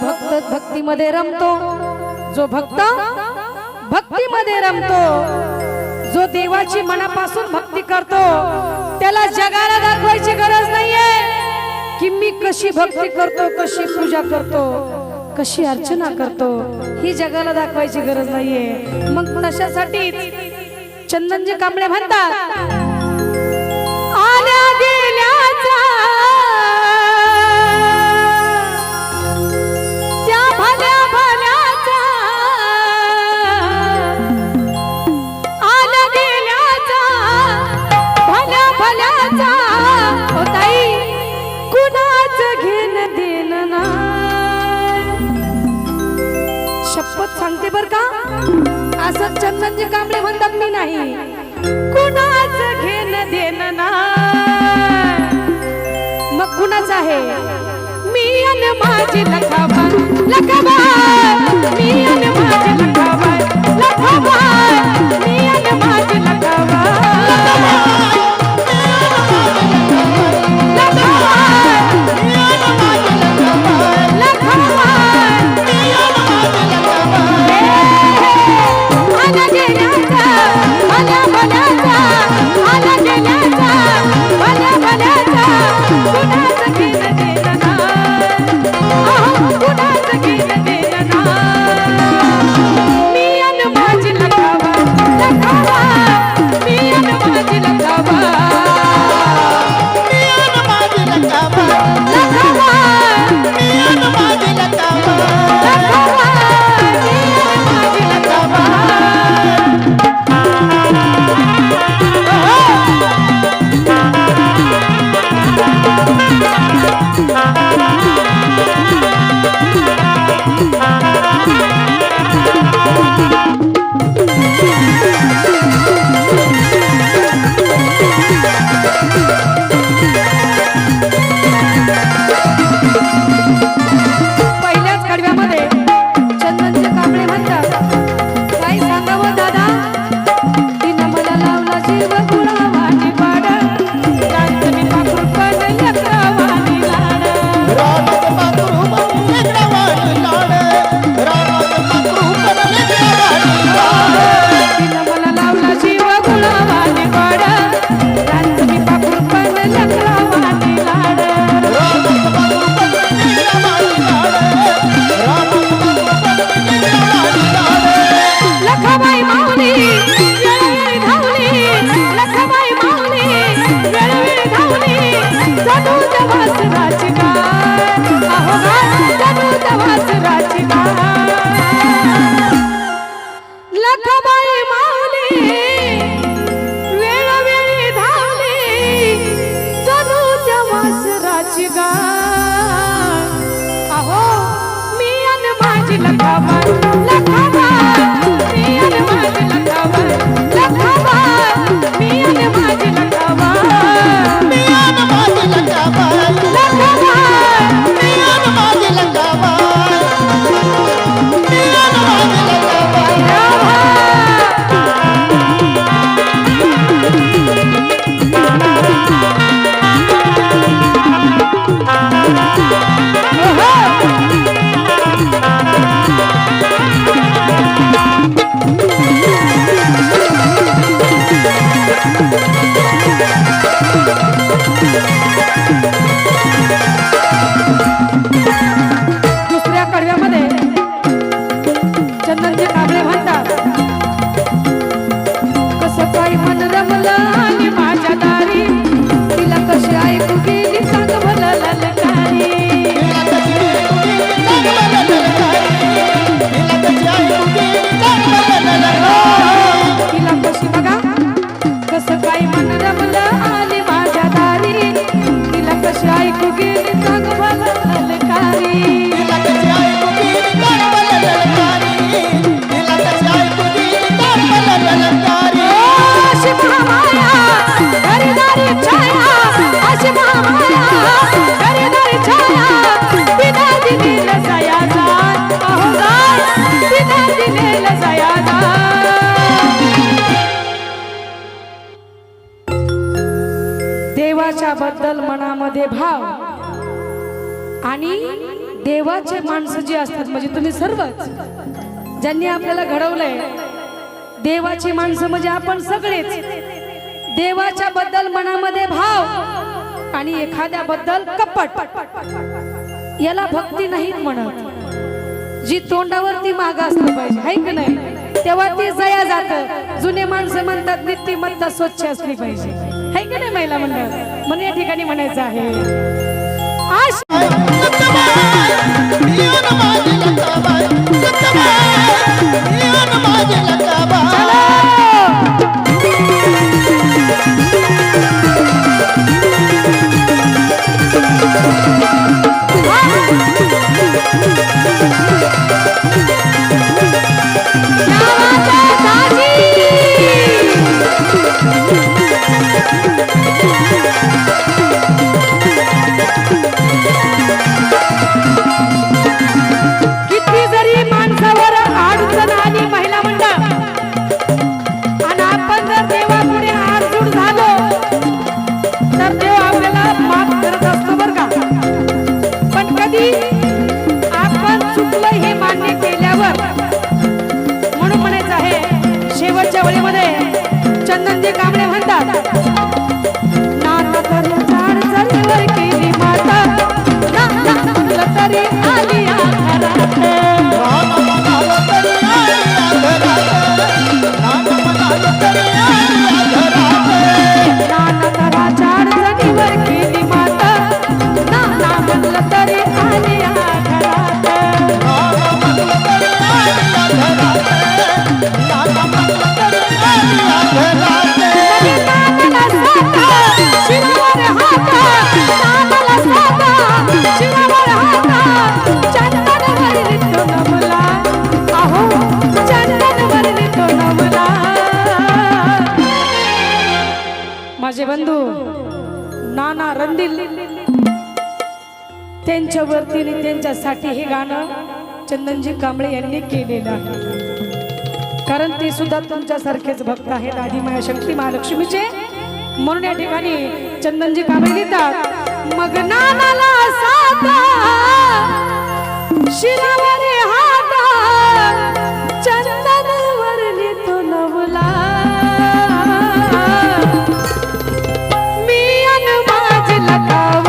भक्त भक्तीमध्ये रमतो जो भक्त भक्तीमध्ये रमतो जो देवाची मनापासून भक्ती करतो त्याला जगाला दाखवायची गरज नाहीये. की मी कशी भक्ती करतो कशी पूजा करतो कशी अर्चना करतो ही जगाला दाखवायची गरज नाहीये. मग तशासाठीच चंदनजी कांबळे म्हणतात शपथ सांगते बर का? असं चंदनजी कांबळे म्हणतात मी नाही. कुणाच घेण देन ना मग कुणाच आहे? मी आणि माझी लखाबा लखाबा मी आणि माझी लखाबा देवाच्या बद्दल मनामध्ये भाव. आणि देवाचे माणसं जी असतात म्हणजे तुम्ही सर्वच ज्यांनी आपल्याला घडवलंय देवाची माणसं म्हणजे आपण सगळेच. देवाच्या बद्दल मनामध्ये भाव आणि एखाद्या बद्दल कपट. याला भक्ती नाहीत म्हणत. जी तोंडावरती माग असली पाहिजे आहे की नाही? तेव्हा ती जया जात. जुने माणसं म्हणतात नित्य मत्ता स्वच्छ असली पाहिजे. हाय की नाही महिला मंडळ? म्हणून या ठिकाणी म्हणायचं आहे. आश बंधू नाना रणदिल त्यांच्यावरती आणि त्यांच्यासाठी हे गाणं चंदनजी कांबळे यांनी केलेलं आहे कारण ते सुद्धा तुमच्यासारखेच भक्त आहेत आदिमाया शक्ती महालक्ष्मीचे म्हणून या ठिकाणी चंदनजी कांबळे लिहितात मग नानाला साधा शिरावर का